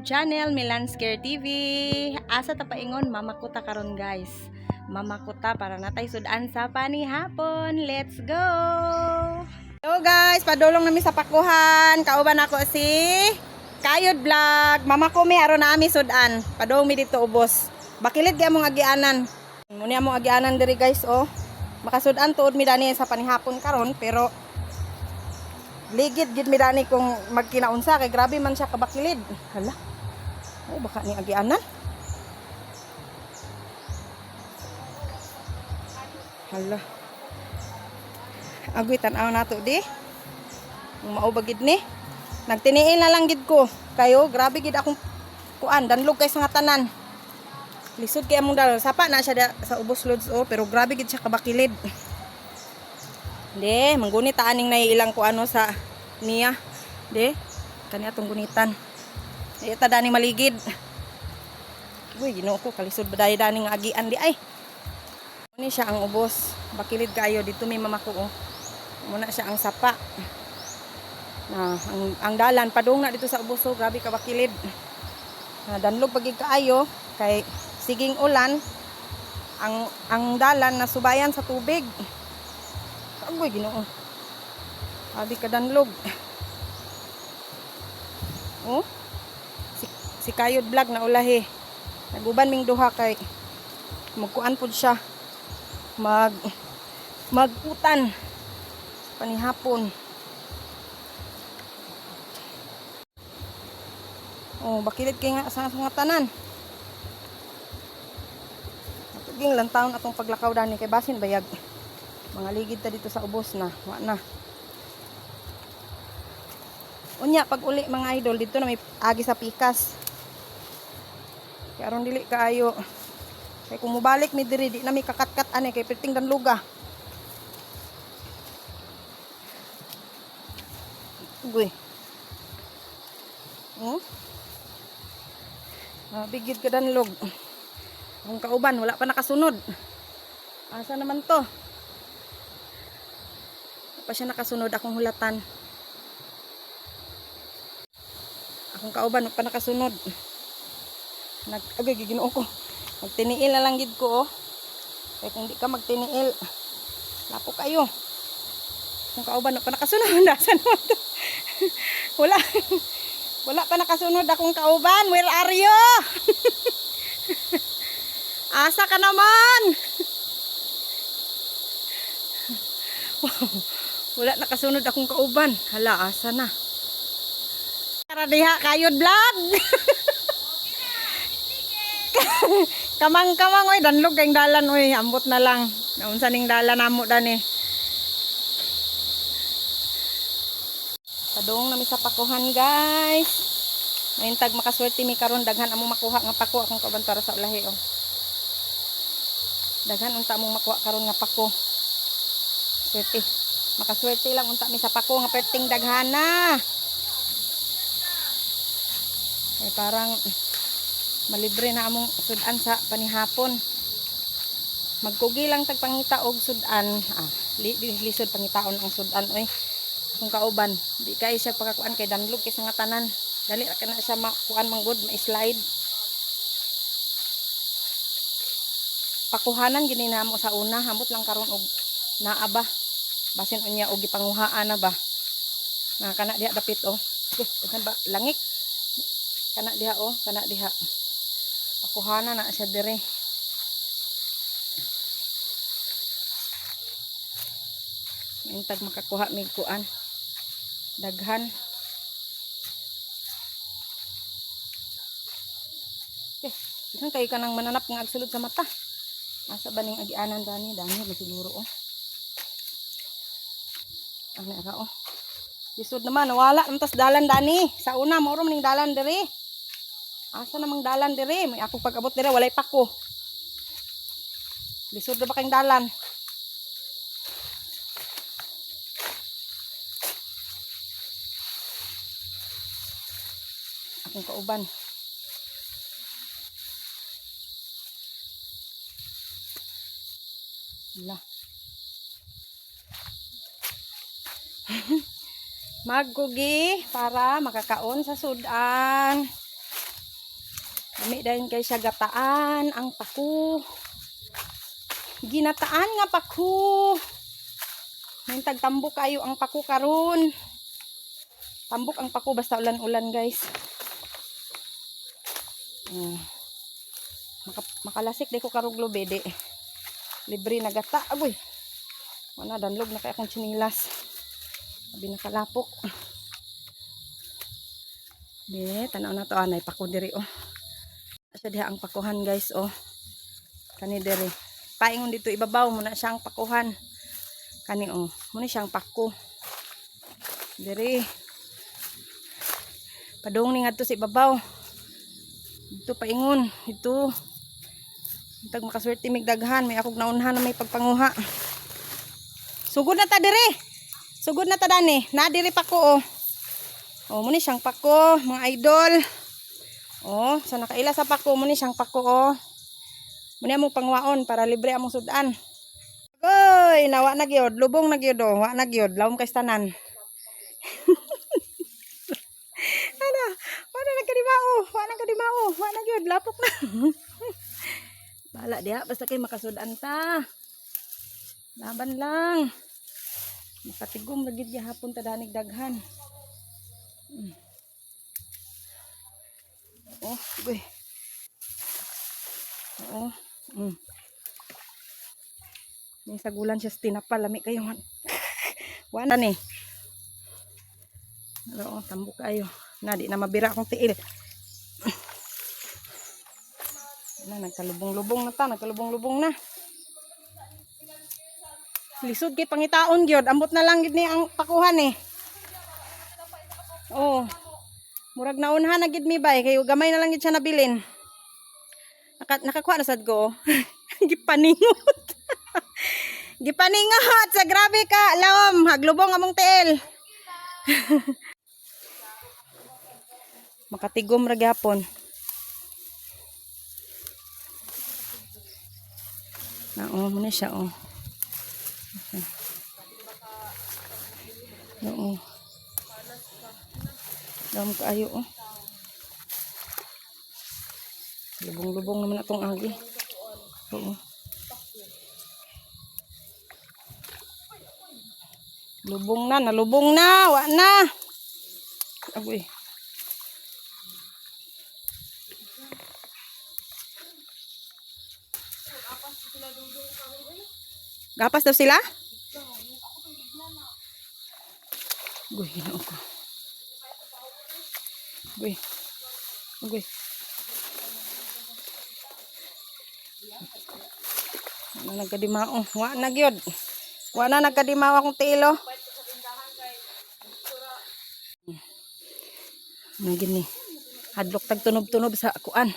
YouTube channel, Milan Scare TV. Asa ta paingon, mamakuta karon guys. Mamakuta para natay sudan sa panihapon. Let's go! Hello guys, padulong nami sa pakuhan. Kauban ako si Kayod Vlog. Mama ko may aron nami sudan. Padulong mi dito ubos. Bakilid kay among agianan. Muni among agianan diri guys oh. Makasudan tuod mi dani sa panihapon karon pero ligid gid mi dani kung magkinaunsa kay grabe man siya kabakilid. Hala. Ay baka ni agianan. Hala. Agoy tan-aw nato di. Ang mao ba gid ni? Nagtiniil na lang gid ko. Kayo grabe gid akong kuan danlog kay sa nga tanan. Lisod kay among dalo. Sapa na siya da, sa ubos loads oh, pero grabe gid siya kabakilid. De, manggunit aning naiilang ko ano sa niya. De, kani atong gunitan. De, ta dani maligid. Uy, ginoo ko kalisod ba dai dani nga agian di ay. Ni siya ang ubos. Bakilid kayo dito may mamako oh. Muna siya ang sapa. Na ang, ang dalan padung na dito sa ubos oh, grabe ka bakilid. Na danlog pagig kaayo kay siging ulan ang ang dalan na subayan sa tubig. Agoy, ginoo. Abi ka danlog. Oh? Si, Kayod Vlog na ulahi. Naguban ming duha kay magkuan pud siya. Mag magutan panihapon. Oh, bakilid kay nga sa mga tanan. Atuging lang taon atong paglakaw dani kay basin bayag mga ligid ta dito sa ubos na wa na unya pag uli mga idol dito na may agi sa pikas kaya aron dili kaayo kay kung mubalik mi diri di na may kakatkat ani kay perting dan luga Ugoy. Hmm? Ah, bigid ka danlog. Ang kauban, wala pa nakasunod. Asa naman to? Pa siya nakasunod akong hulatan. Akong kauban, pa nakasunod. Nag, agay, giginoo ko. Magtiniil na lang gid ko, oh. Kaya kung di ka magtiniil, lapo kayo. Akong kauban, pa nakasunod. Asa naman to? wala. Wala pa nakasunod akong kauban. Where are you? Asa ka naman? Wala nakasunod akong kauban. Hala, asa na? Tara diha, kayod vlog. Kamang-kamang oy, danlog kayong dalan oy, ambot na lang. Naunsa ning dalan namo dani. Padung nami sa pakuhan, guys. Ngayon tag makaswerte mi karon daghan among makuha nga pako akong kabantara sa ulahi oh. Daghan unta among makuha karon nga pako. Swerte. Makaswerte lang unta mi sa pako nga perting daghana. Ay parang malibre na among sudan sa panihapon. Magkugi lang tag pangita og sudan. Ah, li, li, lisod pangitaon ang sudan oy. Kung kauban, di kay siya pagkakuan kay danlog kay nga tanan. Dali ra kana siya makuan manggod, ma-slide. Pakuhanan gini na mo sa una, hamot lang karon og naaba. Basin unya og gipanguhaan na ba. Na kana diha dapit oh. Daghan ba langik. Kana diha oh, kana diha. Pakuhanan na siya dire. Intag makakuha mig kuan. Daghan. Okay, isang kayo ka nang mananap ng agsulod sa mata. Asa ba ning agianan dani? Dani ba siguro oh. Ano ra oh. Lisod naman, wala ang dalan dani. Sa una, moro ning dalan diri. Asa namang dalan diri? May ako pag-abot diri, walay pa ko. Lisod na ba kayong dalan? Akong kauban. Wala. Magkugi para makakaon sa sudan. Lami dahil kay siya gataan ang paku. Ginataan nga paku. Mintag tambok kayo ang paku karon. Tambok ang paku basta ulan-ulan guys. Mm. Maka, makalasik di ko karuglo bede. Libre na gata. Agoy. Wala danlog na kaya akong chinilas. Sabi nakalapok. Be, tanaw na to anay pako diri oh. Asa diha ang pakuhan guys oh. Kani diri. Paingon dito ibabaw mo na siyang pakuhan. Kani oh, mo ni siyang pako. Diri. Padung ni ngadto sa ibabaw. Dito paingon, ito. Tag makaswerte mig daghan, may akog naunhan na may pagpanguha. Sugod na ta diri. Sugod na ta dani. Na diri pa ko oh. Oh, muni siyang pako, mga idol. Oh, sa nakaila sa pako, muni siyang pako oh. Muni among pangwaon para libre among sudan. Goy, nawa na gyud, lubong na gyud oh, wa na gyud, lawom kay tanan. ano, wala na kadimao, wala na kadimao, wala na gyud, lapok na. Bala diha, basta kay makasudan ta. Laban lang. Mapatigom lagi diya hapon ta daghan. Mm. Oh, goy. Oo. Mm. May sagulan siya sa tinapa. Lami kayo. Wala ni. Oo, tambok kayo. Na, di na mabira akong tiil. Na, nagkalubong-lubong na ta. Nagkalubong-lubong na. Lisod kay pangitaon gyud. Ambot na lang gyud ni ang pakuhan eh. Oh. Murag naunhan na gid mi bay kay gamay na lang gid siya nabilin. Naka, nakakuha na sad ko. Gipaningot. Gipaningot sa grabe ka lawom haglubong among tiil. Makatigom ra gyapon. Na oh, mo na siya oh. Oo. Damo kaayo oh. Lubong-lubong naman atong agi. Oo. Lubong na, nalubong na, wa na. Agoy. Gapas daw sila? Uy, ginoo ko. Uy. Uy. Wala nagkadimao. Wa na gyud. Wa na nagkadimao akong tilo. Ano gini? Hadlok tag tunob-tunob sa kuan.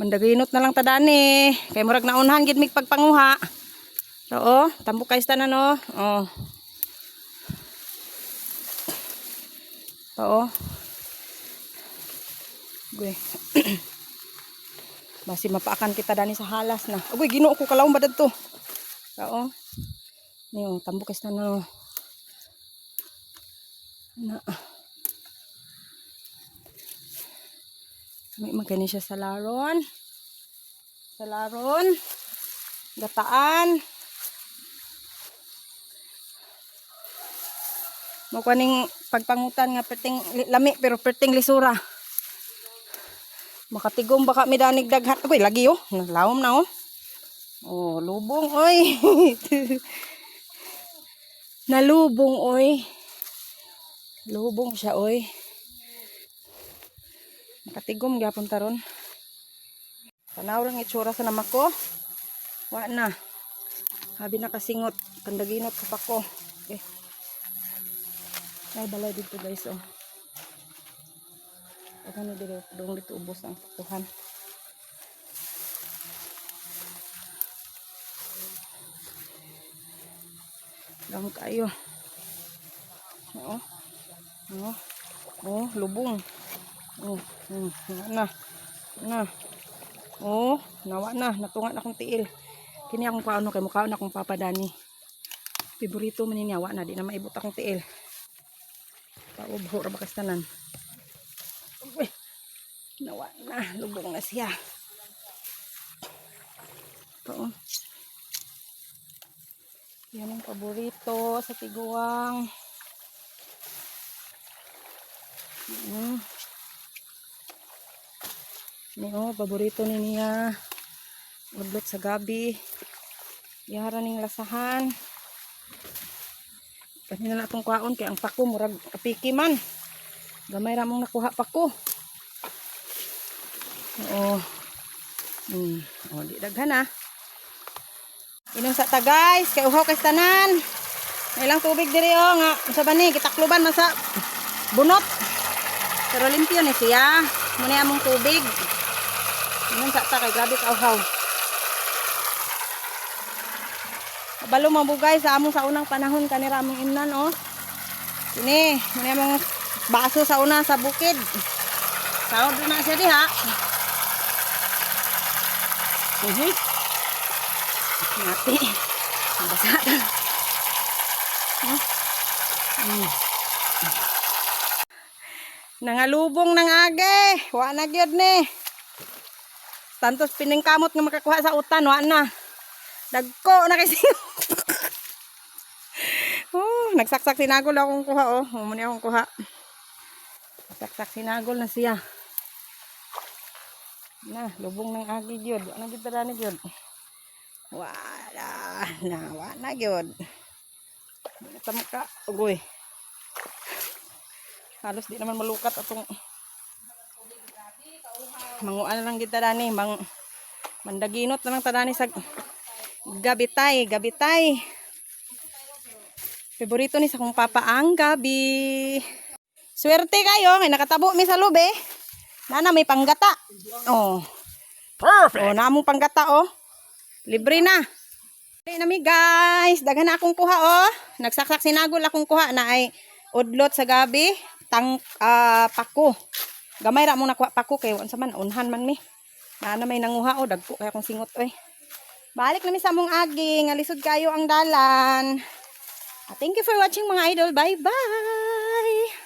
Mandaginot na lang tadani. Kay murag naunhan gid mig pagpanguha. So, oh, tambok kay tanan oh. Oh. Oo. Uy. Basi mapaakan kita dani sa halas na. Uy, ginoo ko kalawon ba to? Oo. Niyo, tambok is na no. Na. May magani siya sa laron. Sa laron. Gataan. Mo kaning pagpangutan nga perting lami pero perting lisura. Makatigom baka mi danig daghan. Uy, lagi oh. Nalawom na oh. Oh, lubong oy. Nalubong oy. Lubong siya oy. Makatigom gyapon taron. Tanaw lang itsura sa namak ko. Wa na. Habi na kasingot. Kandaginot sa pako. Okay. Ay, balay dito guys, oh. Ano dito, doon dito ubos ang tuhan. Dami kayo. Oo. Oo. Oo, lubong. Hmm. Nawa na. Na. Oo. Nawa na. Natungan akong tiil. Kini akong paano kay mukha na akong papadani. Favorito man. Wa na. Di na maibot akong tiil. Paubho ra bakas tanan. Nawa na, lubong na siya. Ito. oh. Yan ang paborito sa tiguang. Mm. Ni oh, paborito ni niya. Udlot sa gabi. Yara ning lasahan. Kanina na itong kwaon kay ang pako murag kapiki man. Gamay ra mong nakuha pako. Oo. Hmm. Oh, di daghan ah. Inom sa ta guys, kay uhaw kay tanan. Ilang tubig diri oh nga unsa ba ni kitakluban man bunot. Pero limpyo ni siya. Muna among tubig. Inom sa ta kay grabe ka uhaw. Kabalo mabugay sa among sa unang panahon kanira among imnan oh. Kini, muna among baso sa una sa bukid. Sahod na siya diha. Mhm. Mati. Basa. Huh? Mm. Nangalubong ng age. Wa na gyud ni. Tantos piningkamot nga makakuha sa utan, wa na. Dagko na kasi. oh, nagsaksak sinagol akong kuha oh. Mumuni akong kuha. Nagsaksak sinagol na siya. Na, lubong ng agi gyud. Ano gyud tara ni gyud? Wala na, wala gyud. Tama ka, ugoy. Halos di naman malukat atong manguan lang kita dani, mang mandaginot na lang tadani sa gabitay, gabitay. Favorito ni sa kong papa ang gabi. Swerte kayo, kay nakatabo mi sa lube. Nana may panggata. Oh. Perfect. Oh, namong panggata oh. Libre na. Libre na mi guys. Daghan na akong kuha oh. Nagsaksak sinagol akong kuha na ay udlot sa gabi, tang ah, pako. Gamay ra mo nakuha pako kay unsa man unhan man mi. Na na may nanguha oh dagko kay akong singot oy. Balik na mi sa among agi, nga lisod kayo ang dalan. Ah, Thank you for watching mga idol. Bye bye.